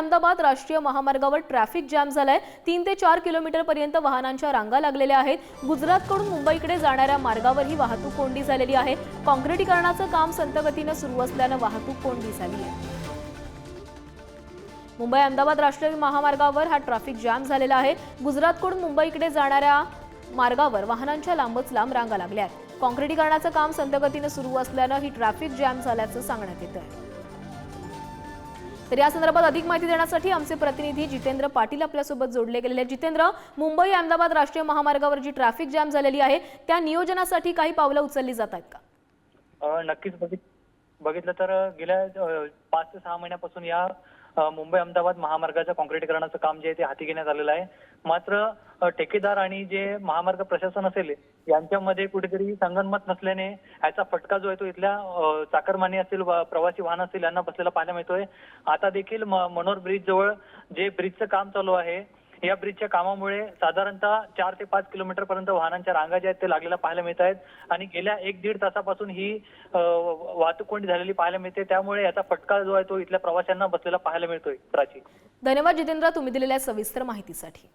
अहमदाबाद राष्ट्रीय महामार्गावर traffic jam झालाय. तीन ते चार किलोमीटर पर्यंत वाहनांच्या रांगा लागलेल्या आहेत. गुजरातकडून मुंबईकडे जाणाऱ्या मार्गावर ही वाहतूक कोंडी झालेली आहे. काँक्रिटीकरणाचं काम संतगतीनं सुरू असल्यानं वाहतूक कोंडी झाली आहे. मुंबई अहमदाबाद राष्ट्रीय महामार्गावर हा ट्रॅफिक जॅम झालेला आहे. गुजरातकडून मुंबईकडे जाणाऱ्या मार्गावर वाहनांच्या लांबच लांब रांगा लागल्या आहेत. काँक्रिटीकरणाचं काम संतगतीनं सुरू असल्यानं ही ट्रॅफिक जॅम झाल्याचं सांगण्यात येत आहे तर या संदर्भात अधिक माहिती देण्यासाठी आमचे प्रतिनिधी जितेंद्र पाटील आपल्यासोबत जोडले गेलेले आहेत. जितेंद्र मुंबई अहमदाबाद राष्ट्रीय महामार्गावर जी ट्रॅफिक जॅम झालेली आहे त्या नियोजनासाठी काही पावलं उचलली जात आहेत का नक्कीच बघित बघितलं तर गेल्या पाच ते सहा महिन्यापासून या मुंबई अहमदाबाद महामार्गाच्या काँक्रीटीकरणाचं काम जे आहे ते हाती घेण्यात आलेलं आहे मात्र ठेकेदार आणि जे महामार्ग प्रशासन असेल यांच्यामध्ये कुठेतरी संगनमत नसल्याने याचा फटका जो आहे तो इथल्या चाकरमानी असतील प्रवासी वाहन असतील यांना बसलेला पाहायला मिळतोय. आता देखील म- मनोहर ब्रिज जवळ जे ब्रिजचं काम चालू आहे या ब्रिजच्या कामामुळे साधारणतः चार ते पाच किलोमीटर पर्यंत वाहनांच्या रांगा ज्या आहेत ते लागलेल्या पाहायला मिळत आहेत. आणि गेल्या एक दीड तासापासून ही वाहतूक कोंडी झालेली पाहायला मिळते. त्यामुळे याचा फटका जो आहे तो इथल्या प्रवाशांना बसलेला पाहायला मिळतोय. प्राची. धन्यवाद जितेंद्र तुम्ही दिलेल्या सविस्तर माहितीसाठी.